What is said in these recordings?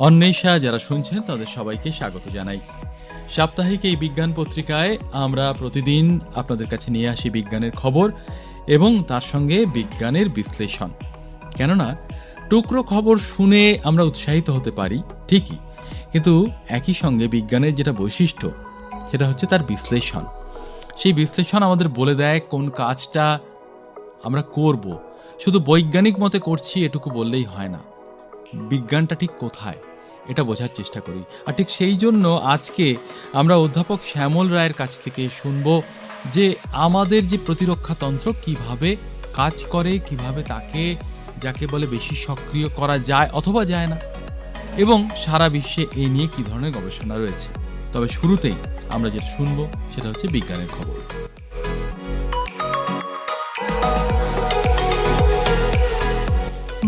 অন্বেষা যারা শুনছেন, তাদের সবাইকে স্বাগত জানাই। সাপ্তাহিক এই বিজ্ঞান পত্রিকায় আমরা প্রতিদিন আপনাদের কাছে নিয়ে আসি বিজ্ঞানের খবর এবং তার সঙ্গে বিজ্ঞানের বিশ্লেষণ। কেননা, টুকরো খবর শুনে আমরা উৎসাহিত হতে পারি, ঠিকই। কিন্তু একই সঙ্গে বিজ্ঞানের যেটা বৈশিষ্ট্য, সেটা হচ্ছে তার বিশ্লেষণ। সেই বিশ্লেষণ আমাদের বলে দেয় কোন কাজটা আমরা করব। শুধু বৈজ্ঞানিক মতে করছি, এটুকু বললেই হয় না। বিজ্ঞানটা ঠিক কোথায়? এটা বোঝার চেষ্টা করি। আর ঠিক সেই জন্য আজকে আমরা অধ্যাপক শ্যামল রায়ের কাছ থেকে শুনব যে আমাদের যে প্রতিরক্ষা তন্ত্র কীভাবে কাজ করে, কীভাবে তাকে যাকে বলে বেশি সক্রিয় করা যায় অথবা যায় না, এবং সারা বিশ্বে এই নিয়ে কি ধরনের গবেষণা রয়েছে। তবে শুরুতেই আমরা যেটা শুনব সেটা হচ্ছে বিজ্ঞানের খবর।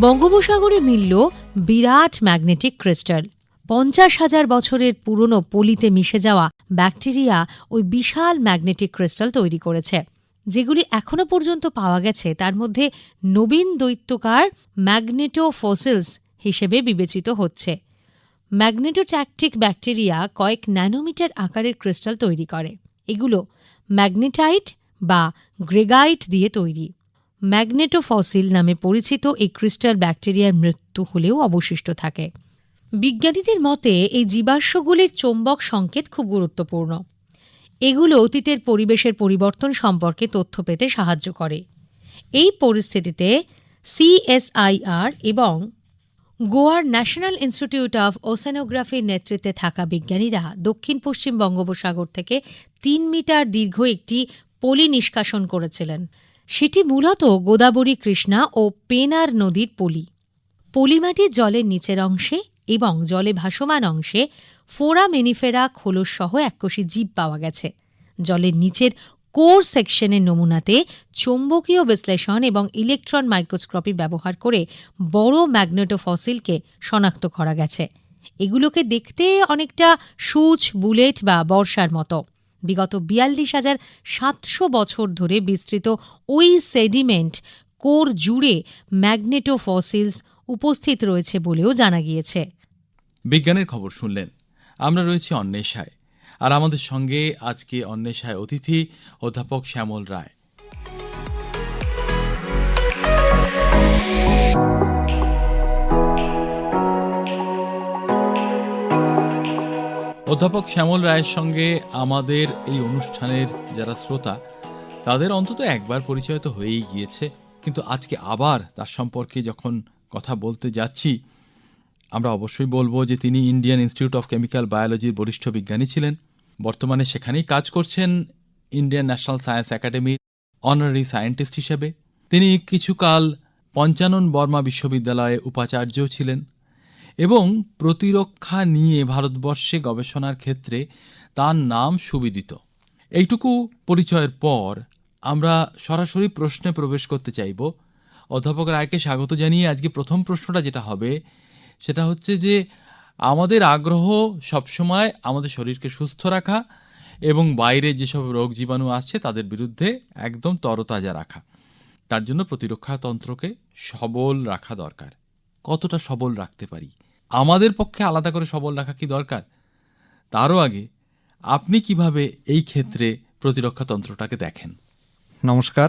বঙ্গোপসাগরে মিলল বিরাট ম্যাগনেটিক ক্রিস্টাল। পঞ্চাশ হাজার বছরের পুরনো পলিতে মিশে যাওয়া ব্যাকটেরিয়া ওই বিশাল ম্যাগনেটিক ক্রিস্টাল তৈরি করেছে। যেগুলি এখনও পর্যন্ত পাওয়া গেছে, তার মধ্যে নবীন দৈত্যকার ম্যাগনেটোফসিলস হিসেবে বিবেচিত হচ্ছে। ম্যাগনেটোট্যাকটিক ব্যাকটেরিয়া কয়েক ন্যানোমিটার আকারের ক্রিস্টাল তৈরি করে। এগুলো ম্যাগনেটাইট বা গ্রেগাইট দিয়ে তৈরি। ম্যাগনেটোফসিল নামে পরিচিত এই ক্রিস্টাল ব্যাকটেরিয়ার মৃত্যু হলেও অবশিষ্ট থাকে। বিজ্ঞানীদের মতে, এই জীবাশ্মগুলির চৌম্বক সংকেত খুব গুরুত্বপূর্ণ। এগুলো অতীতের পরিবেশের পরিবর্তন সম্পর্কে তথ্য পেতে সাহায্য করে। এই পরিস্থিতিতে সিএসআইআর এবং গোয়ার ন্যাশনাল ইনস্টিটিউট অফ ওসেনোগ্রাফির নেতৃত্বে থাকা বিজ্ঞানীরা দক্ষিণ পশ্চিম বঙ্গোপসাগর থেকে তিন মিটার দীর্ঘ একটি পলি নিষ্কাশন করেছিলেন। সেটি মূলত গোদাবরী কৃষ্ণা ও পেনার নদীর পলি। পলিমাটির জলের নিচের অংশে এবং জলে ভাসমান অংশে ফোরা মেনিফেরা খোলস সহ এককোষী জীব পাওয়া গেছে। জলের নিচের কোর সেকশনের নমুনাতে চৌম্বকীয় বিশ্লেষণ এবং ইলেকট্রন মাইক্রোস্কোপি ব্যবহার করে বড় ম্যাগনেটোফসিলকে শনাক্ত করা গেছে। এগুলোকে দেখতে অনেকটা সূচ, বুলেট বা বর্ষার মতো। বিগত বিয়াল্লিশ হাজার সাতশো বছর ধরে বিস্তৃত ওই সেডিমেন্ট কোর জুড়ে ম্যাগনেটো ফসিলস উপস্থিত রয়েছে বলেও জানা গিয়েছে। বিজ্ঞানের খবর শুনলেন। আমরা রয়েছি অন্বেষায়। আর আমাদের সঙ্গে আজকে অন্বেষায় অতিথি অধ্যাপক শ্যামল রায়। অধ্যাপক শ্যামল রায়ের সঙ্গে আমাদের এই অনুষ্ঠানের যারা শ্রোতা, তাদের অন্তত একবার পরিচয় তো হয়েই গিয়েছে। কিন্তু আজকে আবার তার সম্পর্কে যখন কথা বলতে যাচ্ছি, আমরা অবশ্যই বলব যে তিনি ইন্ডিয়ান ইনস্টিটিউট অফ কেমিক্যাল বায়োলজির বরিষ্ঠ বিজ্ঞানী ছিলেন। বর্তমানে সেখানেই কাজ করছেন ইন্ডিয়ান ন্যাশনাল সায়েন্স একাডেমির অনারারি সায়েন্টিস্ট হিসেবে। তিনি কিছুকাল পঞ্চানন বর্মা বিশ্ববিদ্যালয়ে উপাচার্যও ছিলেন। এবং প্রতিরক্ষা নিয়ে ভারতবর্ষে গবেষণার ক্ষেত্রে তার নাম সুবিদিত। এইটুকু পরিচয়ের পর আমরা সরাসরি প্রশ্নে প্রবেশ করতে চাইব। অধ্যাপক রায়কে স্বাগত জানিয়ে আজকে প্রথম প্রশ্নটা যেটা হবে, সেটা হচ্ছে যে আমাদের আগ্রহ সবসময় আমাদের শরীরকে সুস্থ রাখা এবং বাইরে যেসব রোগ জীবাণু আসছে তাদের বিরুদ্ধে একদম তরতাজা রাখা। তার জন্য প্রতিরক্ষা তন্ত্রকে সবল রাখা দরকার। কতটা সবল রাখতে পারি? আমাদের পক্ষে আলাদা করে সবল রাখা কি দরকার? তারও আগে আপনি কীভাবে এই ক্ষেত্রে প্রতিরক্ষা তন্ত্রটাকে দেখেন? নমস্কার।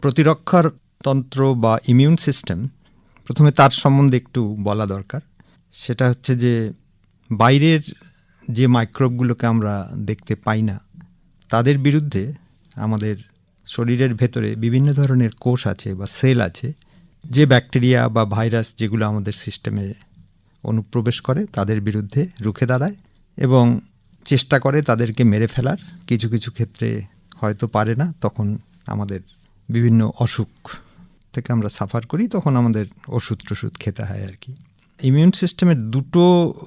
প্রতিরক্ষার তন্ত্র বা ইমিউন সিস্টেম প্রথমে তার সম্বন্ধে একটু বলা দরকার। সেটা হচ্ছে যে, বাইরের যে মাইক্রোবগুলোকে আমরা দেখতে পাই না, তাদের বিরুদ্ধে আমাদের শরীরের ভেতরে বিভিন্ন ধরনের কোষ আছে বা সেল আছে, যে ব্যাকটেরিয়া বা ভাইরাস যেগুলো আমাদের সিস্টেমে অনুপ্রবেশ করে তাদের বিরুদ্ধে রুখে দাঁড়ায় এবং চেষ্টা করে তাদেরকে মেরে ফেলার কিছু কিছু ক্ষেত্রে হয়তো পারে না। তখন আমাদের বিভিন্ন অসুখ থেকে আমরা সাফার করি, তখন আমাদের ওষুধ টষুধ খেতে হয় আর কি। ইমিউন সিস্টেমের দুটো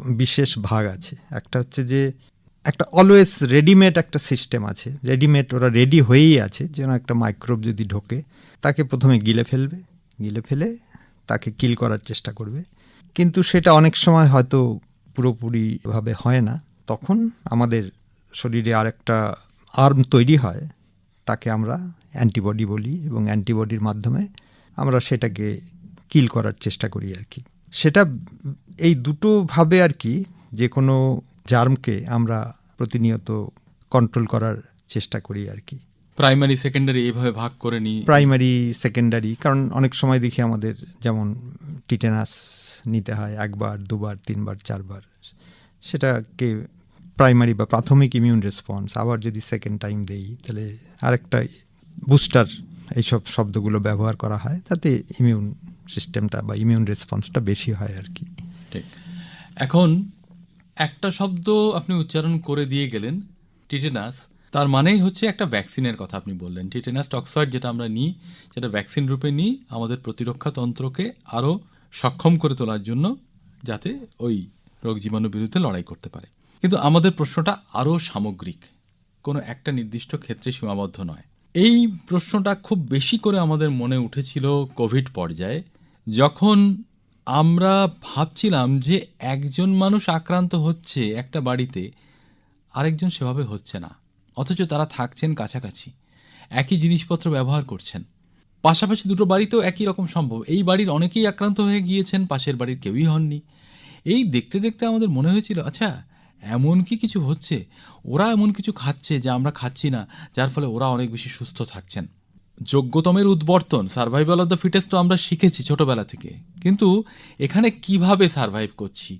বিশেষ ভাগ আছে। একটা হচ্ছে যে একটা অলওয়েজ রেডিমেড একটা সিস্টেম আছে। রেডিমেড ওরা রেডি হয়েই আছে, যেন একটা মাইক্রোব যদি ঢোকে, তাকে প্রথমে গিলে ফেলবে। গিলে ফেলে তাকে কিল করার চেষ্টা করবে। কিন্তু সেটা অনেক সময় হয়তো পুরোপুরিভাবে হয় না। তখন আমাদের শরীরে আরেকটা আর্ম তৈরি হয়, তাকে আমরা অ্যান্টিবডি বলি এবং অ্যান্টিবডির মাধ্যমে আমরা সেটাকে কিল করার চেষ্টা করি আর কি। সেটা এই দুটো ভাবে আর কি যে কোনো জার্মকে আমরা প্রতিনিয়ত কন্ট্রোল করার চেষ্টা করি আর কি। প্রাইমারি সেকেন্ডারি এইভাবে ভাগ করে নিই। প্রাইমারি সেকেন্ডারি কারণ অনেক সময় দেখি আমাদের যেমন টিটেনাস নিতে হয় একবার দুবার তিনবার চারবার। সেটাকে প্রাইমারি বা প্রাথমিক ইমিউন রেসপন্স আবার যদি সেকেন্ড টাইম দেই তাহলে আরেকটা বুস্টার এইসব শব্দগুলো ব্যবহার করা হয় তাতে ইমিউন সিস্টেমটা বা ইমিউন রেসপন্সটা বেশি হয় আর কি। ঠিক। এখন একটা শব্দ আপনি উচ্চারণ করে দিয়ে গেলেন টিটেনাস তার মানেই হচ্ছে একটা ভ্যাকসিনের কথা আপনি বললেন। টিটেনাস টক্সয়েড যেটা আমরা নিই, যেটা ভ্যাকসিন রূপে নিই, আমাদের প্রতিরক্ষা তন্ত্রকে আরও সক্ষম করে তোলার জন্য যাতে ওই রোগ জীবাণুর বিরুদ্ধে লড়াই করতে পারে। কিন্তু আমাদের প্রশ্নটা আরও সামগ্রিক। কোনো একটা নির্দিষ্ট ক্ষেত্রে সীমাবদ্ধ নয়। এই প্রশ্নটা খুব বেশি করে আমাদের মনে উঠেছিল কোভিড পর্যায়ে, যখন আমরা ভাবছিলাম যে একজন মানুষ আক্রান্ত হচ্ছে একটা বাড়িতে, আরেকজন সেভাবে হচ্ছে না। অথচ তারা থাকছেন কাছাকাছি। একই জিনিসপত্র ব্যবহার করছেন। পাশাপাশি দুটো বাড়িতেও একই রকম সম্ভব। এই বাড়ির অনেকেই আক্রান্ত হয়ে গিয়েছেন, পাশের বাড়ির কেউই হননি। এই দেখতে দেখতে আমাদের মনে হয়েছিল আচ্ছা এমন কি কিছু হচ্ছে? ওরা এমন কিছু খাচ্ছে যা আমরা খাচ্ছি না, যার ফলে ওরা অনেক বেশি সুস্থ থাকছেন। যোগ্যতমের উদ্বর্তন সার্ভাইভাল অফ দ্য ফিটেস্ট তো আমরা শিখেছি ছোটোবেলা থেকে। কিন্তু এখানে কীভাবে সার্ভাইভ করছি?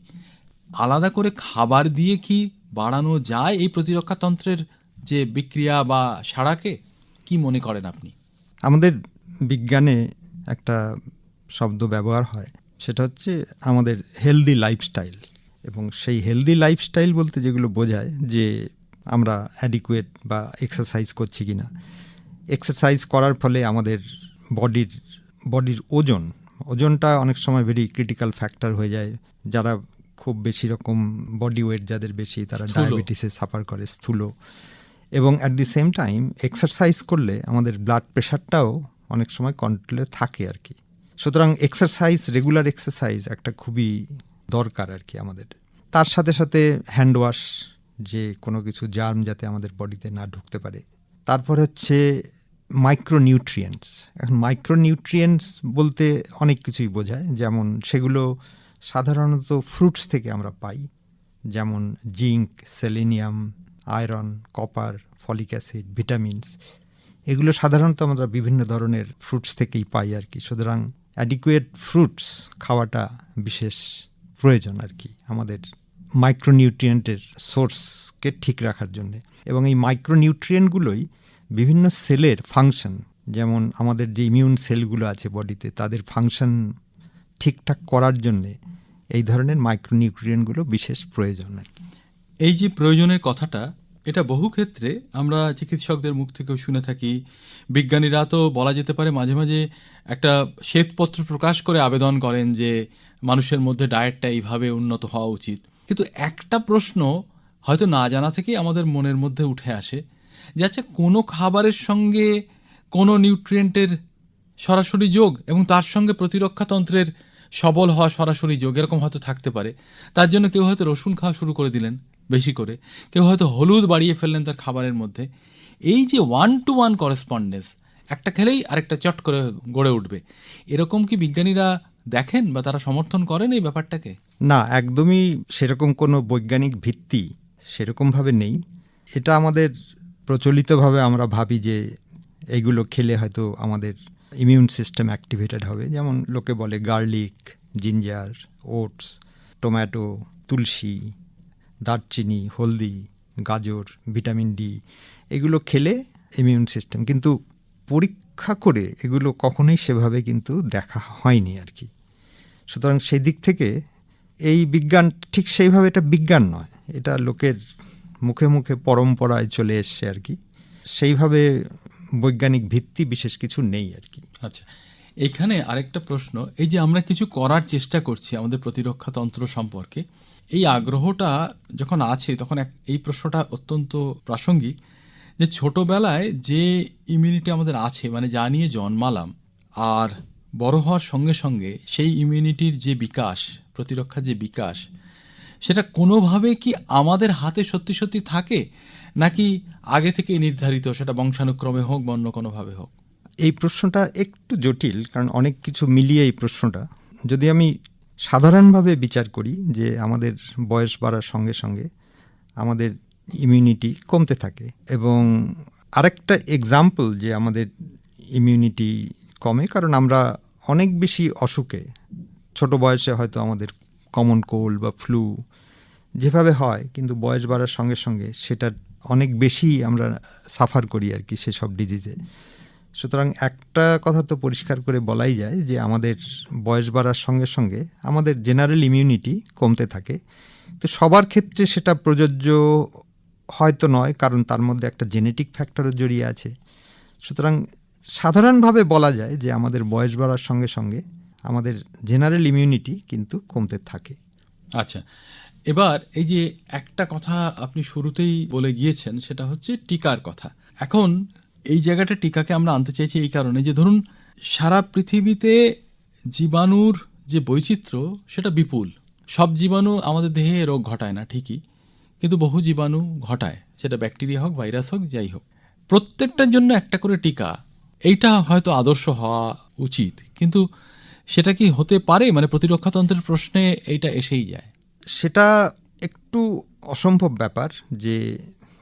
আলাদা করে খাবার দিয়ে কি বাড়ানো যায় এই প্রতিরক্ষা তন্ত্রের যে বিক্রিয়া বা সাড়াকে কি মনে করেন আপনি? আমাদের বিজ্ঞানে একটা শব্দ ব্যবহার হয় সেটা হচ্ছে আমাদের হেলদি লাইফস্টাইল এবং সেই হেলদি লাইফস্টাইল বলতে যেগুলো বোঝায় যে আমরা অ্যাডিকুয়েট বা এক্সারসাইজ করছি কি না এক্সারসাইজ করার ফলে আমাদের বডির বডির ওজন ওজনটা অনেক সময় ভেরি ক্রিটিক্যাল ফ্যাক্টর হয়ে যায়। যারা খুব বেশি রকম বডি ওয়েট যাদের বেশি তারা ডায়াবেটিসে সাফার করে স্থূল। এবং at the same time exercise করলে আমাদের ব্লাড প্রেশারটাও অনেক সময় কন্ট্রোলে থাকে আর কি। সুতরাং এক্সারসাইজ রেগুলার এক্সারসাইজ একটা খুবই দরকার আর কি আমাদের। তার সাথে সাথে হ্যান্ড ওয়াশ যে কোনো কিছু জার্ম যাতে আমাদের বডিতে না ঢুকতে পারে। তারপর হচ্ছে মাইক্রোনিউট্রিয়েন্টস এখন মাইক্রোনিউট্রিয়েন্টস বলতে অনেক কিছুই বোঝায়। যেমন সেগুলো সাধারণত ফ্রুটস থেকে আমরা পাই। যেমন zinc selenium iron, copper, folic acid, vitamins, এগুলো সাধারণত আমরা বিভিন্ন ধরনের ফ্রুটস থেকেই পাই আর কি। সুতরাং অ্যাডিকুয়েট ফ্রুটস খাওয়াটা বিশেষ প্রয়োজন আর কি আমাদের মাইক্রোনিউট্রিয়েন্টের সোর্সকে ঠিক রাখার জন্য। এবং এই মাইক্রোনিউট্রিয়েন্টগুলোই বিভিন্ন সেলের ফাংশন যেমন আমাদের যে ইমিউন সেলগুলো আছে বডিতে, তাদের ফাংশন ঠিকঠাক করার জন্যে এই ধরনের মাইক্রোনিউট্রিয়েন্টগুলো বিশেষ প্রয়োজন আর কি। এই যে প্রয়োজনের কথাটা এটা বহু ক্ষেত্রে আমরা চিকিৎসকদের মুখ থেকেও শুনে থাকি। বিজ্ঞানীরা তো বলা যেতে পারে মাঝে মাঝে একটা শ্বেতপত্র প্রকাশ করে আবেদন করেন যে মানুষের মধ্যে ডায়েটটা এইভাবে উন্নত হওয়া উচিত। কিন্তু একটা প্রশ্ন হয়তো না জানা থেকেই আমাদের মনের মধ্যে উঠে আসে যে আচ্ছা কোনো খাবারের সঙ্গে কোনো নিউট্রিয়েন্টের সরাসরি যোগ এবং তার সঙ্গে প্রতিরক্ষাতন্ত্রের সবল হওয়া সরাসরি যোগ এরকম হয়তো থাকতে পারে। তার জন্য কেউ হয়তো রসুন খাওয়া শুরু করে দিলেন। বেশি করে। কেউ হয়তো হলুদ বাড়িয়ে ফেললেন তার খাবারের মধ্যে। এই যে ওয়ান টু ওয়ান করেসপন্ডেন্স একটা খেলেই আরেকটা চট করে গড়ে উঠবে। এরকম কি বিজ্ঞানীরা দেখেন বা তারা সমর্থন করেন এই ব্যাপারটাকে? না, একদমই সেরকম কোনো বৈজ্ঞানিক ভিত্তি সেরকমভাবে নেই। এটা আমাদের প্রচলিতভাবে আমরা ভাবি যে এইগুলো খেলে হয়তো আমাদের ইমিউন সিস্টেম অ্যাক্টিভেটেড হবে। যেমন লোকে বলে গার্লিক জিঞ্জার ওটস টমেটো তুলসী দারচিনি, হলদি, গাজর, ভিটামিন ডি, এগুলো খেলে ইমিউন সিস্টেম কিন্তু পরীক্ষা করে এগুলো কখনোই সেভাবে কিন্তু দেখা হয়নি আর কি। সুতরাং সেই দিক থেকে এই বিজ্ঞান ঠিক সেইভাবে এটা বিজ্ঞান নয়, এটা লোকের মুখে মুখে পরম্পরায় চলে এসছে আর কি। সেইভাবে বৈজ্ঞানিক ভিত্তি বিশেষ কিছু নেই আর কি। আচ্ছা এখানে আরেকটা প্রশ্ন, এই যে আমরা কিছু করার চেষ্টা করছি আমাদের প্রতিরক্ষা তন্ত্র সম্পর্কে, এই আগ্রহটা যখন আছে, তখন এক, এই প্রশ্নটা অত্যন্ত প্রাসঙ্গিক, যে ছোটবেলায় যে ইমিউনিটি আমাদের আছে মানে যা নিয়ে জন্মালাম, আর বড় হওয়ার সঙ্গে সঙ্গে সেই ইমিউনিটির যে বিকাশ, প্রতিরক্ষার যে বিকাশ, সেটা কোনোভাবে কি আমাদের হাতে সত্যি সত্যি থাকে, নাকি আগে থেকেই নির্ধারিত সেটা বংশানুক্রমে হোক বা অন্য কোনোভাবে হোক? এই প্রশ্নটা একটু জটিল, কারণ অনেক কিছু মিলিয়ে এই প্রশ্নটা। যদি আমি সাধারণভাবে বিচার করি যে আমাদের বয়স বাড়ার সঙ্গে সঙ্গে আমাদের ইমিউনিটি কমতে থাকে এবং আরেকটা এক্সাম্পল যে আমাদের ইমিউনিটি কমে, কারণ আমরা অনেক বেশি অসুখে, ছোট বয়সে হয়তো আমাদের কমন কোল্ড বা ফ্লু যেভাবে হয়, কিন্তু বয়স বাড়ার সঙ্গে সঙ্গে সেটা অনেক বেশি আমরা সাফার করি আর কি সেসব ডিজিজে সুতরাং একটা কথা তো পরিষ্কার করে বলাই যায় যে আমাদের বয়স বাড়ার সঙ্গে সঙ্গে আমাদের জেনারেল ইমিউনিটি কমতে থাকে। তো সবার ক্ষেত্রে সেটা প্রযোজ্য হয়তো নয়, কারণ তার মধ্যে একটা জেনেটিক ফ্যাক্টরও জড়িয়ে আছে। সুতরাং সাধারণভাবে বলা যায় যে আমাদের বয়স বাড়ার সঙ্গে সঙ্গে আমাদের জেনারেল ইমিউনিটি কিন্তু কমতে থাকে। আচ্ছা এবার এই যে একটা কথা আপনি শুরুতেই বলে গিয়েছেন, সেটা হচ্ছে টিকার কথা। এখন এই জায়গাটা টিকাকে আমরা আনতে চাইছি এই কারণে যে ধরুন, সারা পৃথিবীতে জীবাণুর যে বৈচিত্র্য, সেটা বিপুল। সব জীবাণু আমাদের দেহে রোগ ঘটায় না, ঠিকই। কিন্তু বহু জীবাণু ঘটায়। সেটা ব্যাকটেরিয়া হোক, ভাইরাস হোক, যাই হোক। প্রত্যেকটার জন্য একটা করে টিকা। এইটা হয়তো আদর্শ হওয়া উচিত। কিন্তু সেটা কি হতে পারে? মানে প্রতিরক্ষাতন্ত্রের প্রশ্নে এইটা এসেই যায়। সেটা একটু অসম্ভব ব্যাপার যে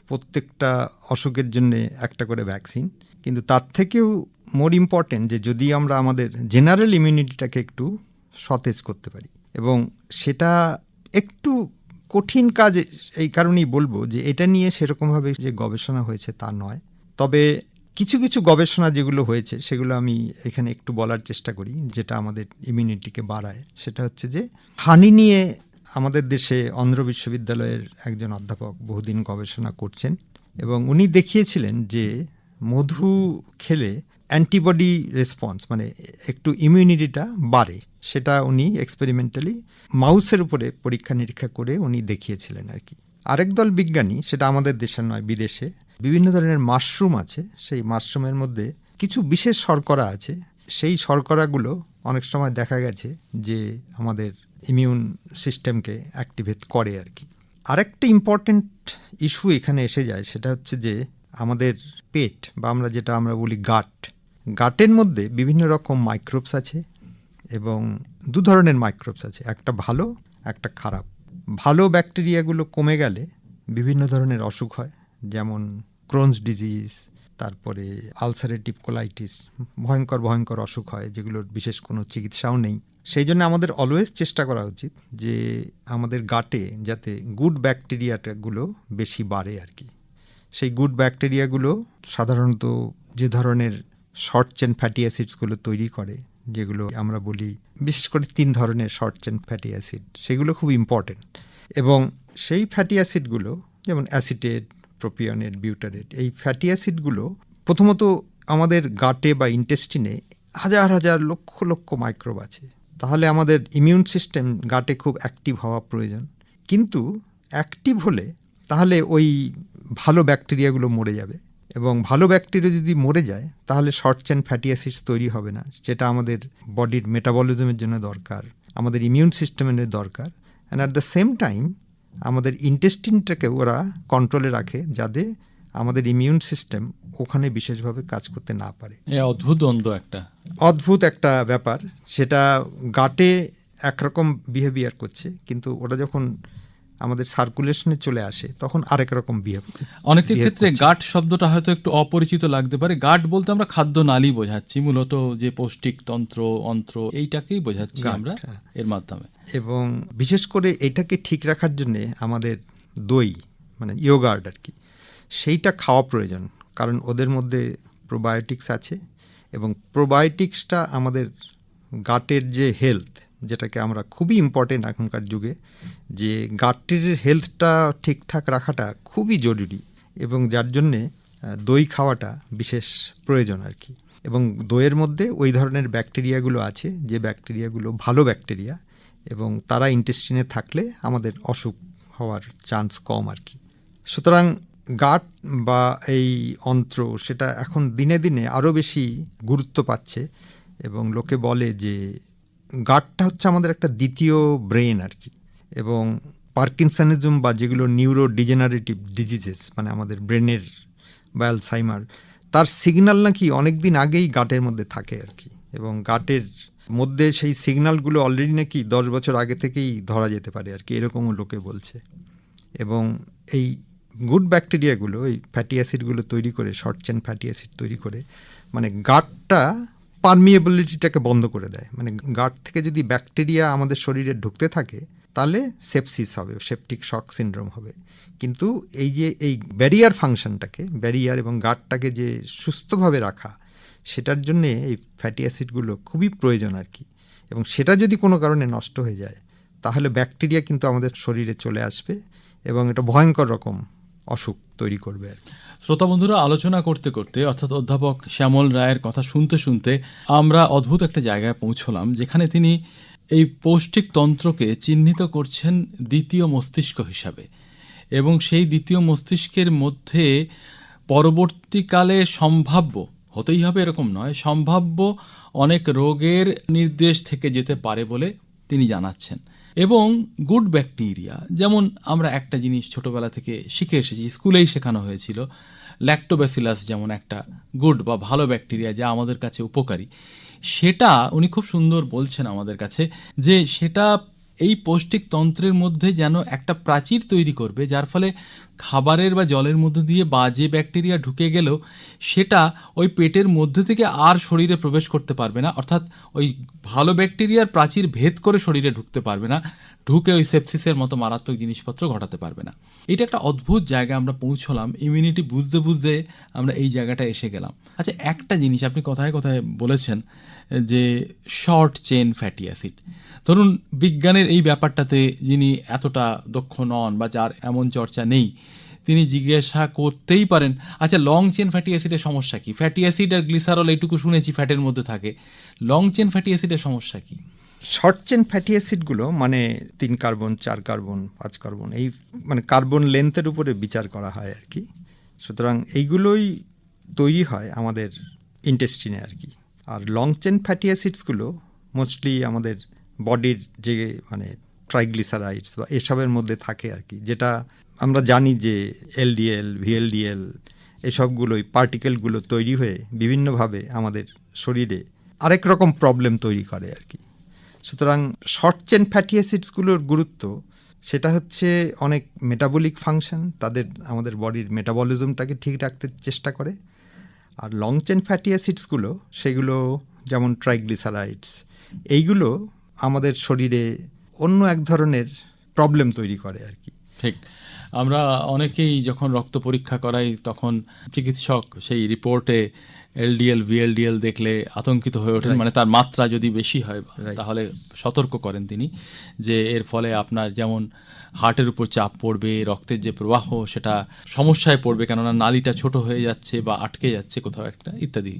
প্রত্যেকটা অসুখের জন্য একটা করে ভ্যাকসিন কিন্তু তার থেকেও মোর ইম্পর্টেন্ট যে যদি আমরা আমাদের জেনারেল ইমিউনিটিটাকে একটু সতেজ করতে পারি এবং সেটা একটু কঠিন কাজ এই কারণেই বলব যে এটা নিয়ে সেরকমভাবে যে গবেষণা হয়েছে তা নয়। তবে কিছু কিছু গবেষণা যেগুলো হয়েছে সেগুলো আমি এখানে একটু বলার চেষ্টা করি যেটা আমাদের ইমিউনিটিকে বাড়ায়। সেটা হচ্ছে যে হানি নিয়ে আমাদের দেশে অন্ধ্র বিশ্ববিদ্যালয়ের একজন অধ্যাপক বহুদিন গবেষণা করছেন এবং উনি দেখিয়েছিলেন যে মধু খেলে অ্যান্টিবডি রেসপন্স মানে একটু ইমিউনিটিটা বাড়ে, সেটা উনি এক্সপেরিমেন্টালি মাউসের উপরে পরীক্ষা নিরীক্ষা করে উনি দেখিয়েছিলেন আর কি। আরেক দল বিজ্ঞানী, সেটা আমাদের দেশের নয়, বিদেশে, বিভিন্ন ধরনের মাশরুম আছে, সেই মাশরুমের মধ্যে কিছু বিশেষ শর্করা আছে। সেই শর্করাগুলো অনেক সময় দেখা গেছে যে আমাদের ইমিউন সিস্টেমকে অ্যাক্টিভেট করে আর কি। আরেকটা ইম্পর্টেন্ট ইস্যু এখানে এসে যায়, সেটা হচ্ছে যে আমাদের পেট, বা আমরা যেটা আমরা বলি গাট গাটের মধ্যে বিভিন্ন রকম মাইক্রোবস আছে এবং দু ধরনের মাইক্রোবস আছে, একটা ভালো, একটা খারাপ। ভালো ব্যাকটেরিয়াগুলো কমে গেলে বিভিন্ন ধরনের অসুখ হয়, যেমন ক্রোনস ডিজিজ তারপরে আলসারেটিভ কোলাইটিস ভয়ঙ্কর ভয়ঙ্কর অসুখ হয়, যেগুলোর বিশেষ কোনো চিকিৎসাও নেই। সেই জন্য আমাদের অলওয়েজ চেষ্টা করা উচিত যে আমাদের গাটে যাতে গুড ব্যাকটেরিয়াটাগুলো বেশি বাড়ে আর কি। সেই গুড ব্যাকটেরিয়াগুলো সাধারণত যে ধরনের শর্ট চেন ফ্যাটি অ্যাসিডসগুলো তৈরি করে, যেগুলো আমরা বলি, বিশেষ করে তিন ধরনের শর্ট চেন ফ্যাটি অ্যাসিড সেগুলো খুব ইম্পর্টেন্ট এবং সেই ফ্যাটি অ্যাসিডগুলো যেমন অ্যাসিটেট প্রোপিয়নেট বিউটারেট এই ফ্যাটি অ্যাসিডগুলো প্রথমত আমাদের গাটে বা ইন্টেস্টিনে হাজার হাজার লক্ষ লক্ষ মাইক্রোব আছে। তাহলে আমাদের ইমিউন সিস্টেম গাটে খুব অ্যাক্টিভ হওয়া প্রয়োজন। কিন্তু অ্যাক্টিভ হলে তাহলে ওই ভালো ব্যাকটেরিয়াগুলো মরে যাবে এবং ভালো ব্যাকটেরিয়া যদি মরে যায়, তাহলে শর্ট চেন ফ্যাটি অ্যাসিডস তৈরি হবে না, যেটা আমাদের বডির মেটাবলিজমের জন্য দরকার, আমাদের ইমিউন সিস্টেমের দরকার। And at the same time আমাদের ইন্টেস্টিনটাকে ওরা কন্ট্রোলে রাখে যাতে আমাদের ইমিউন সিস্টেম ওখানে বিশেষভাবে কাজ করতে না পারে। অদ্ভুত দ্বন্দ্ব একটা। অদ্ভুত একটা ব্যাপার। সেটা গাটে একরকম বিহেভিয়ার করছে কিন্তু ওটা যখন আমাদের সার্কুলেশনে চলে আসে তখন আরেক রকম বিহেভ অনেকের ক্ষেত্রে গাট শব্দটা হয়তো একটু অপরিচিত লাগতে পারে। গাট বলতে আমরা খাদ্য নালী বোঝাচ্ছি মূলত যে পৌষ্টিক তন্ত্র অন্ত্র এইটাকেই বোঝাচ্ছি আমরা হ্যাঁ। এর মাধ্যমে। এবং বিশেষ করে এটাকে ঠিক রাখার জন্যে আমাদের দই মানে ইয়োগার্ড আর কি সেইটা খাওয়া প্রয়োজন, কারণ ওদের মধ্যে প্রোবায়োটিক্স আছে এবং প্রোবায়োটিক্সটা আমাদের গাটের যে হেলথ যেটাকে আমরা খুবই ইম্পর্টেন্ট এখনকার যুগে, যে গাটের হেলথটা ঠিকঠাক রাখাটা খুবই জরুরি এবং যার জন্যে দই খাওয়াটা বিশেষ প্রয়োজন আর কি। এবং দইয়ের মধ্যে ওই ধরনের ব্যাকটেরিয়াগুলো আছে, যে ব্যাকটেরিয়াগুলো ভালো ব্যাকটেরিয়া এবং তারা ইন্টেস্টিনে থাকলে আমাদের অসুখ হওয়ার চান্স কম আর কি। সুতরাং গাট বা এই অন্ত্র সেটা এখন দিনে দিনে আরও বেশি গুরুত্ব পাচ্ছে এবং লোকে বলে যে গাটটা হচ্ছে আমাদের একটা দ্বিতীয় ব্রেন আর কি। এবং পার্কিনসনিজম বা যেগুলো নিউরো ডিজেনারেটিভ ডিজিজেস মানে আমাদের ব্রেনের বা অ্যালসাইমার, তার সিগনাল নাকি অনেক দিন আগেই গাটের মধ্যে থাকে আর কি। এবং গাটের মধ্যে সেই সিগনালগুলো অলরেডি নাকি দশ বছর আগে থেকেই ধরা যেতে পারে আর কি, এরকমও লোকে বলছে। এবং এই গুড ব্যাকটেরিয়াগুলো ওই ফ্যাটি অ্যাসিডগুলো তৈরি করে শর্ট চেন ফ্যাটি অ্যাসিড তৈরি করে মানে গাটটা পারমিয়েবিলিটিটাকে বন্ধ করে দেয়। মানে গাট থেকে যদি ব্যাকটেরিয়া আমাদের শরীরে ঢুকতে থাকে, তাহলে সেপসিস হবে সেপটিক শক সিনড্রোম হবে। কিন্তু এই যে, এই ব্যারিয়ার ফাংশনটাকে ব্যারিয়ার এবং গাটটাকে যে সুস্থভাবে রাখা, সেটার জন্যে এই ফ্যাটি অ্যাসিডগুলো খুবই প্রয়োজন আর কি। এবং সেটা যদি কোনো কারণে নষ্ট হয়ে যায়, তাহলে ব্যাকটেরিয়া কিন্তু আমাদের শরীরে চলে আসবে এবং এটা ভয়ঙ্কর রকম অসুখ তৈরি করবে আর শ্রোতা বন্ধুরা, আলোচনা করতে করতে, অর্থাৎ অধ্যাপক শ্যামল রায়ের কথা শুনতে শুনতে আমরা অদ্ভুত একটা জায়গায় পৌঁছলাম, যেখানে তিনি এই পৌষ্টিক তন্ত্রকে চিহ্নিত করছেন দ্বিতীয় মস্তিষ্ক হিসাবে। এবং সেই দ্বিতীয় মস্তিষ্কের মধ্যে পরবর্তীকালে সম্ভাব্য, হতেই হবে এরকম নয়, সম্ভাব্য অনেক রোগের নির্দেশ থেকে যেতে পারে বলে তিনি জানাচ্ছেন। এবং গুড ব্যাকটেরিয়া, যেমন আমরা একটা জিনিস ছোটোবেলা থেকে শিখে এসেছি, স্কুলেই শেখানো হয়েছিল ল্যাক্টোব্যাসিলাস যেমন একটা গুড বা ভালো ব্যাকটেরিয়া যা আমাদের কাছে উপকারী। সেটা, উনি খুব সুন্দর বলছেন আমাদের কাছে, যে সেটা এই পৌষ্টিক তন্ত্রের মধ্যে যেন একটা প্রাচীর তৈরি করবে, যার ফলে খাবারের বা জলের মধ্যে দিয়ে বাজে ব্যাকটেরিয়া ঢুকে গেলেও সেটা ওই পেটের মধ্যে থেকে আর শরীরে প্রবেশ করতে পারবে না। অর্থাৎ ওই ভালো ব্যাকটেরিয়ার প্রাচীর ভেদ করে শরীরে ঢুকতে পারবে না, ঢুকে ওই সেপসিসের মতো মারাত্মক জিনিসপত্র ঘটাতে পারবে না। এটা একটা অদ্ভুত জায়গায় আমরা পৌঁছলাম ইমিউনিটি বুঝতে বুঝতে আমরা এই জায়গাটায় এসে গেলাম। আচ্ছা একটা জিনিস আপনি কথায় কথায় বলেছেন যে শর্ট চেন ফ্যাটি অ্যাসিড ধরুন, বিজ্ঞানের এই ব্যাপারটাতে যিনি এতটা দক্ষ নন বা যার এমন চর্চা নেই, তিনি জিজ্ঞাসা করতেই পারেন আচ্ছা লং চেন ফ্যাটি অ্যাসিডের সমস্যা কি? ফ্যাটি অ্যাসিড আর গ্লিসারল এইটুকু শুনেছি ফ্যাটের মধ্যে থাকে। লং চেন ফ্যাটি অ্যাসিডের সমস্যা কি? শর্ট চেন ফ্যাটি অ্যাসিডগুলো মানে তিন কার্বন চার কার্বন পাঁচ কার্বন এই মানে কার্বন লেন্থের উপরে বিচার করা হয় আর কি। সুতরাং এইগুলোই তৈরি হয় আমাদের ইন্টেস্টিনে আর কি। আর লং চেন ফ্যাটি অ্যাসিডসগুলো মোস্টলি আমাদের বডির যে মানে ট্রাইগ্লিসারাইডস বা এসবের মধ্যে থাকে আর কি, যেটা আমরা জানি যে এলডিএল ভিএলডিএল এসবগুলোই পার্টিকেলগুলো তৈরি হয়ে বিভিন্নভাবে আমাদের শরীরে আরেক রকম প্রবলেম তৈরি করে আর কি। সুতরাং শর্ট চেন ফ্যাটি অ্যাসিডসগুলোর গুরুত্ব সেটা হচ্ছে অনেক মেটাবলিক ফাংশন তাদের আমাদের বডির মেটাবলিজমটাকে ঠিক রাখতে চেষ্টা করে। আর লং চেন ফ্যাটি অ্যাসিডসগুলো সেগুলো যেমন ট্রাইগ্লিসারাইডস এইগুলো আমাদের শরীরে অন্য এক ধরনের প্রবলেম তৈরি করে আর কি। ঠিক। আমরা অনেকেই যখন রক্ত পরীক্ষা করাই, তখন চিকিৎসক সেই রিপোর্টে এলডিএল ভিএলডিএল দেখলে আতঙ্কিত হয়ে ওঠেন। মানে তার মাত্রা যদি বেশি হয় তাহলে সতর্ক করেন তিনি যে এর ফলে আপনার যেমন হার্টের উপর চাপ পড়বে রক্তের যে প্রবাহ সেটা সমস্যায় পড়বে কেননা নালিটা ছোট হয়ে যাচ্ছে বা আটকে যাচ্ছে কোথাও একটা ইত্যাদি।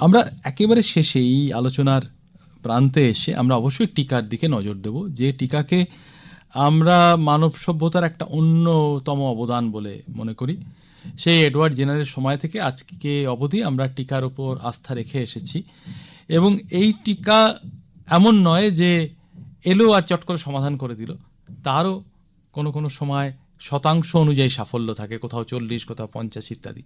আমরা একেবারে শেষে এই আলোচনার প্রান্তে এসে আমরা অবশ্যই টিকার দিকে নজর দেব যে টিকাকে আমরা মানব সভ্যতার একটা অন্যতম অবদান বলে মনে করি। সেই এডওয়ার্ড জেনারের সময় থেকে আজকে অবধি আমরা টিকার উপর আস্থা রেখে এসেছি। এবং এই টিকা এমন নয় যে এলো আর চট করে সমাধান করে দিল। তারও কোনো কোনো সময় শতাংশ অনুযায়ী সাফল্য থাকে, কোথাও চল্লিশ, কোথাও পঞ্চাশ ইত্যাদি।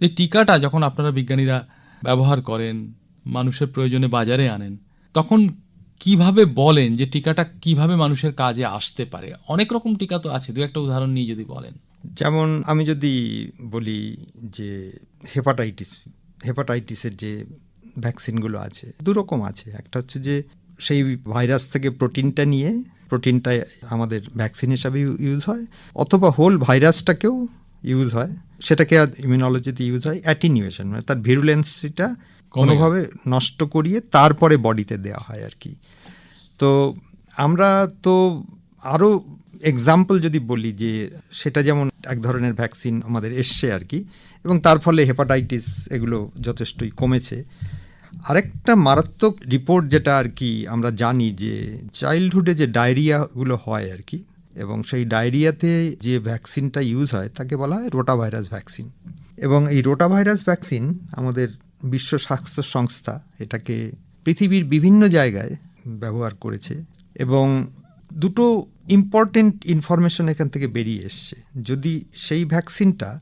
এই টিকাটা যখন আপনারা বিজ্ঞানীরা ব্যবহার করেন, মানুষের প্রয়োজনে বাজারে আনেন, তখন কীভাবে বলেন যে টিকাটা কীভাবে মানুষের কাজে আসতে পারে? অনেক রকম টিকা তো আছে, দু একটা উদাহরণ নিয়ে যদি বলেন। যেমন আমি যদি বলি যে হেপাটাইটিস হেপাটাইটিসের যে ভ্যাকসিনগুলো আছে দু রকম আছে। একটা হচ্ছে যে সেই ভাইরাস থেকে প্রোটিনটা নিয়ে প্রোটিনটা আমাদের ভ্যাকসিন হিসাবে ইউজ হয় অথবা হোল ভাইরাসটাকেও ইউজ হয়। সেটাকে ইমিউনোলজিতে ইউজ হয় অ্যাটিনিউয়েশন মানে তার ভিরুলেন্সিটা কোনোভাবে নষ্ট করিয়ে তারপরে বডিতে দেওয়া হয় আর কি। তো আমরা তো আরও এক্সাম্পল যদি বলি যে সেটা যেমন এক ধরনের ভ্যাকসিন আমাদের এসছে আর কি, এবং তার ফলে হেপাটাইটিস এগুলো যথেষ্টই কমেছে। আরেকটা মারাত্মক রিপোর্ট যেটা আর কি আমরা জানি যে চাইল্ডহুডে যে ডায়রিয়াগুলো হয় আর কি, এবং সেই ডায়রিয়াতে যে ভ্যাকসিনটা ইউজ হয় তাকে বলা হয় রোটা ভাইরাস ভ্যাকসিন এবং এই রোটা ভাইরাস ভ্যাকসিন আমাদের বিশ্ব স্বাস্থ্য সংস্থা এটাকে পৃথিবীর বিভিন্ন জায়গায় ব্যবহার করেছে, এবং দুটো ইম্পর্টেন্ট ইনফরমেশন এখান থেকে বেরিয়ে এসছে। যদি সেই ভ্যাকসিনটা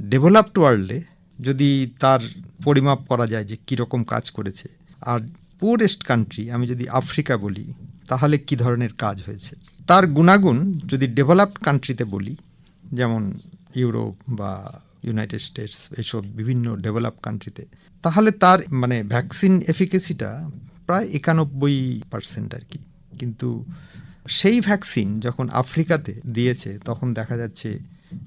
ডেভেলপড ওয়ার্ল্ডে যদি তার পরিমাপ করা যায় যে কীরকম কাজ করেছে, আর পুয়ারেস্ট কান্ট্রি আমি যদি আফ্রিকা বলি, তাহলে কি ধরনের কাজ হয়েছে? তার গুণাগুণ যদি ডেভেলপড কান্ট্রিতে বলি, যেমন ইউরোপ বা ইউনাইটেড স্টেটস এসব বিভিন্ন ডেভেলপ কান্ট্রিতে তাহলে তার মানে ভ্যাকসিন এফিকেসিটা প্রায় একানব্বই পার্সেন্ট আর কি। কিন্তু সেই ভ্যাকসিন যখন আফ্রিকাতে দিয়েছে, তখন দেখা যাচ্ছে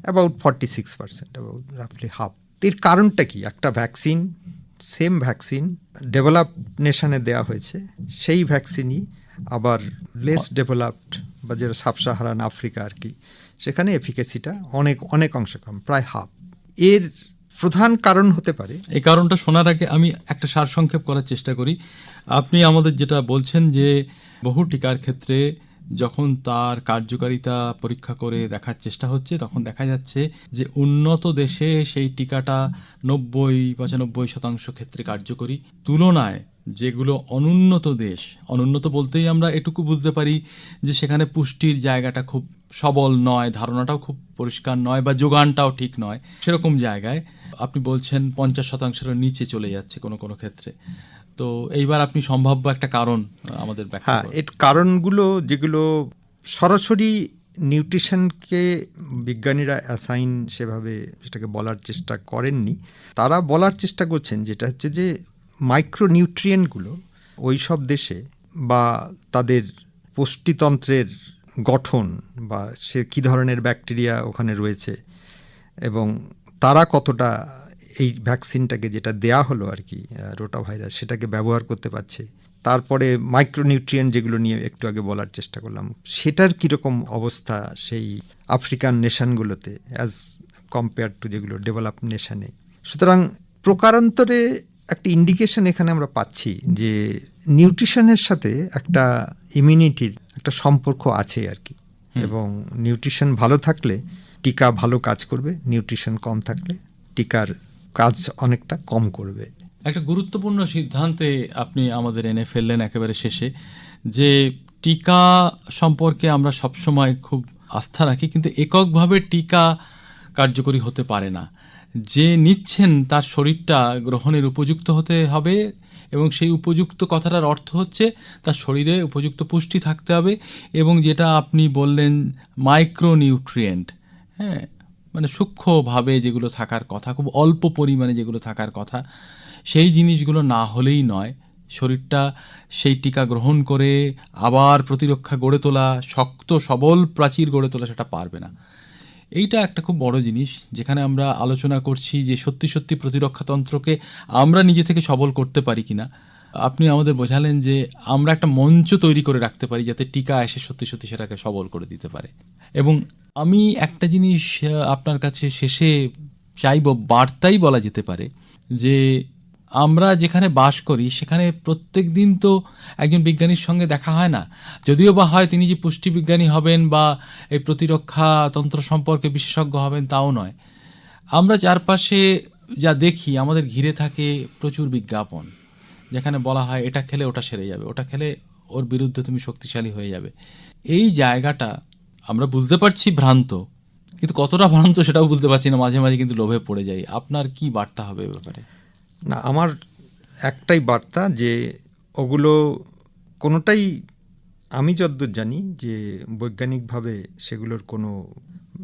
about forty six percent about রাফলি half এর কারণটা কি? একটা ভ্যাকসিন সেম ভ্যাকসিন ডেভেলপ নেশানে দেওয়া হয়েছে, সেই ভ্যাকসিনই আবার লেস ডেভেলপড বা যেটা সাবসাহারান আফ্রিকা আর কি, সেখানে এফিকেসিটা অনেক অনেক অংশ কম, প্রায় হাফ এর প্রধান কারণ হতে পারে এই কারণটা শোনার আগে আমি একটা সারসংক্ষেপ করার চেষ্টা করি। আপনি আমাদের যেটা বলছেন যে বহু টিকার ক্ষেত্রে যখন তার কার্যকারিতা পরীক্ষা করে দেখার চেষ্টা হচ্ছে, তখন দেখা যাচ্ছে যে উন্নত দেশে সেই টিকাটা নব্বই, পঁচানব্বই শতাংশ ক্ষেত্রে কার্যকরী। তুলনায় যেগুলো অনুন্নত দেশ, অনুন্নত বলতেই আমরা এটুকু বুঝতে পারি যে সেখানে পুষ্টির জায়গাটা খুব সবল নয়, ধারণাটাও খুব পরিষ্কার নয় বা যোগানটাও ঠিক নয়। সেরকম জায়গায় আপনি বলছেন পঞ্চাশ শতাংশের নিচে চলে যাচ্ছে কোনো কোনো ক্ষেত্রে। তো এইবার আপনি সম্ভাব্য একটা কারণ আমাদের হ্যাঁ এর কারণগুলো যেগুলো সরাসরি নিউট্রিশনকে বিজ্ঞানীরা অ্যাসাইন সেভাবে সেটাকে বলার চেষ্টা করেননি। তারা বলার চেষ্টা করছেন যেটা হচ্ছে যে মাইক্রো নিউট্রিয়েন্টগুলো ওই সব দেশে বা তাদের পুষ্টিতন্ত্রের গঠন বা সে কী ধরনের ব্যাকটেরিয়া ওখানে রয়েছে এবং তারা কতটা এই ভ্যাকসিনটাকে যেটা দেয়া হলো আর কি রোটা ভাইরাস সেটাকে ব্যবহার করতে পারছে। তারপরে মাইক্রোনিউট্রিয়েন্ট যেগুলো নিয়ে একটু আগে বলার চেষ্টা করলাম সেটার কীরকম অবস্থা সেই আফ্রিকান নেশানগুলোতে অ্যাজ কম্পেয়ার টু যেগুলো ডেভেলপ নেশানে? সুতরাং প্রকারান্তরে একটা ইন্ডিকেশন এখানে আমরা পাচ্ছি যে নিউট্রিশনের সাথে একটা ইমিউনিটির একটা সম্পর্ক আছে আর কি। এবং নিউট্রিশন ভালো থাকলে টিকা ভালো কাজ করবে নিউট্রিশন কম থাকলে টিকার কাজ অনেকটা কম করবে। একটা গুরুত্বপূর্ণ সিদ্ধান্তে আপনি আমাদের এনে ফেললেন একেবারে শেষে, যে টিকা সম্পর্কে আমরা সবসময় খুব আস্থা রাখি, কিন্তু এককভাবে টিকা কার্যকরী হতে পারে না। যে নিচ্ছেন তার শরীরটা গ্রহণের উপযুক্ত হতে হবে এবং সেই উপযুক্ত কথাটার অর্থ হচ্ছে তার শরীরে উপযুক্ত পুষ্টি থাকতে হবে এবং যেটা আপনি বললেন মাইক্রোনিউট্রিয়েন্ট হ্যাঁ? মানে সূক্ষ্মভাবে যেগুলো থাকার কথা, খুব অল্প পরিমাণে যেগুলো থাকার কথা, সেই জিনিসগুলো না হলেই নয়। শরীরটা সেই টিকা গ্রহণ করে আবার প্রতিরক্ষা গড়ে তোলা, শক্ত, সবল প্রাচীর গড়ে তোলা সেটা পারবে না। এইটা একটা খুব বড় জিনিস, যেখানে আমরা আলোচনা করছি যে সত্যি সত্যি প্রতিরক্ষাতন্ত্রকে আমরা নিজে থেকে সবল করতে পারি কিনা। আপনি আমাদের বোঝালেন যে আমরা একটা মঞ্চ তৈরি করে রাখতে পারি যাতে টিকা এসে সত্যি সত্যি সেটাকে সবল করে দিতে পারে। এবং আমি একটা জিনিস আপনার কাছে শেষে চাইব, বার্তাই বলা যেতে পারে যে আমরা যেখানে বাস করি, সেখানে প্রত্যেক দিন তো একজন বিজ্ঞানীর সঙ্গে দেখা হয় না। যদিও বা হয়, তিনি যে পুষ্টিবিজ্ঞানী হবেন বা এই প্রতিরক্ষা তন্ত্র সম্পর্কে বিশেষজ্ঞ হবেন, তাও নয়। আমরা চারপাশে যা দেখি, আমাদের ঘিরে থাকে প্রচুর বিজ্ঞাপন। যেখানে বলা হয় এটা খেলে ওটা সেরে যাবে, ওটা খেলে ওর বিরুদ্ধে তুমি শক্তিশালী হয়ে যাবে। এই জায়গাটা আমরা বুঝতে পারছি ভ্রান্ত, কিন্তু কতটা ভ্রান্ত সেটাও বুঝতে পারছি না, মাঝে মাঝে কিন্তু লোভে পড়ে যাই। আপনার কি বার্তা হবে ব্যাপারে? না, আমার একটাই বার্তা যে ওগুলো কোনোটাই আমি যদ্দূর জানি যে বৈজ্ঞানিকভাবে সেগুলোর কোনো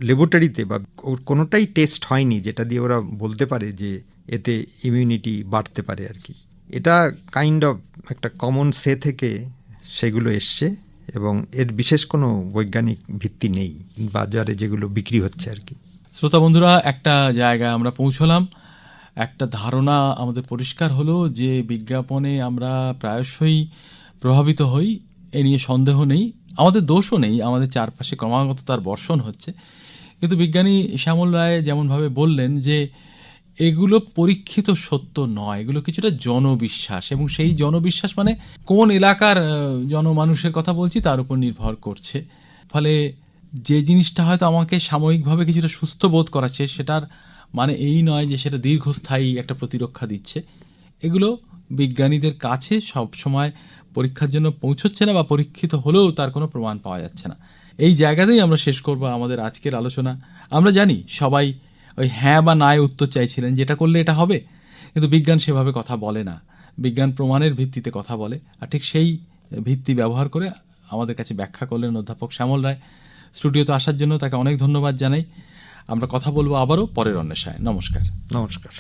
ল্যাবরেটরিতে বা ওর কোনোটাই টেস্ট হয়নি, যেটা দিয়ে ওরা বলতে পারে যে এতে ইমিউনিটি বাড়তে পারে আর কি। এটা কাইন্ড অফ একটা কমন সে থেকে সেগুলো এসছে এবং এর বিশেষ কোনো বৈজ্ঞানিক ভিত্তি নেই, বাজারে যেগুলো বিক্রি হচ্ছে আর কি। শ্রোতা বন্ধুরা, একটা জায়গায় আমরা পৌঁছলাম। একটা ধারণা আমাদের পরিষ্কার হলো যে বিজ্ঞাপনে আমরা প্রায়শই প্রভাবিত হই, এ নিয়ে সন্দেহ নেই। আমাদের দোষও নেই, আমাদের চারপাশে ক্রমাগত তার বর্ষণ হচ্ছে। কিন্তু বিজ্ঞানী শ্যামল রায় যেমনভাবে বললেন যে এগুলো পরীক্ষিত সত্য নয়, এগুলো কিছুটা জনবিশ্বাস এবং সেই জনবিশ্বাস মানে কোন এলাকার জনমানুষের কথা বলছি তার উপর নির্ভর করছে। ফলে যে জিনিসটা হয়তো আমাকে সাময়িকভাবে কিছুটা সুস্থ বোধ করাচ্ছে সেটার মানে এই নয় যে সেটা দীর্ঘস্থায়ী একটা প্রতিরক্ষা দিচ্ছে। এগুলো বিজ্ঞানীদের কাছে সব সময় পরীক্ষার জন্য পৌঁছচ্ছে না বা পরীক্ষিত হলেও তার কোনো প্রমাণ পাওয়া যাচ্ছে না। এই জায়গাতেই আমরা শেষ করব আমাদের আজকের আলোচনা। আমরা জানি সবাই ওই হ্যাঁ বা নায় উত্তর চাইছিলেন যেটা করলে এটা হবে? কিন্তু বিজ্ঞান সেভাবে কথা বলে না। বিজ্ঞান প্রমাণের ভিত্তিতে কথা বলে। আর ঠিক সেই ভিত্তি ব্যবহার করে আমাদের কাছে ব্যাখ্যা করলেন অধ্যাপক শ্যামল রায়। স্টুডিওতে আসার জন্য তাকে অনেক ধন্যবাদ জানাই। আমরা কথা বলব আবারও পরের অন্বেষায়। নমস্কার। নমস্কার।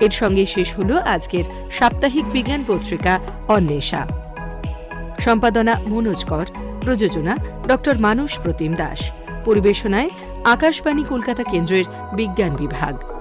এর সঙ্গে শেষ হলো আজকের সাপ্তাহিক বিজ্ঞান পত্রিকা অন্বেষা। সম্পাদনা মনোজ কর প্রযোজনা ডক্টর মানস প্রতিম দাস। পরিবেশনায় আকাশবাণী কলকাতা কেন্দ্রের বিজ্ঞান বিভাগ।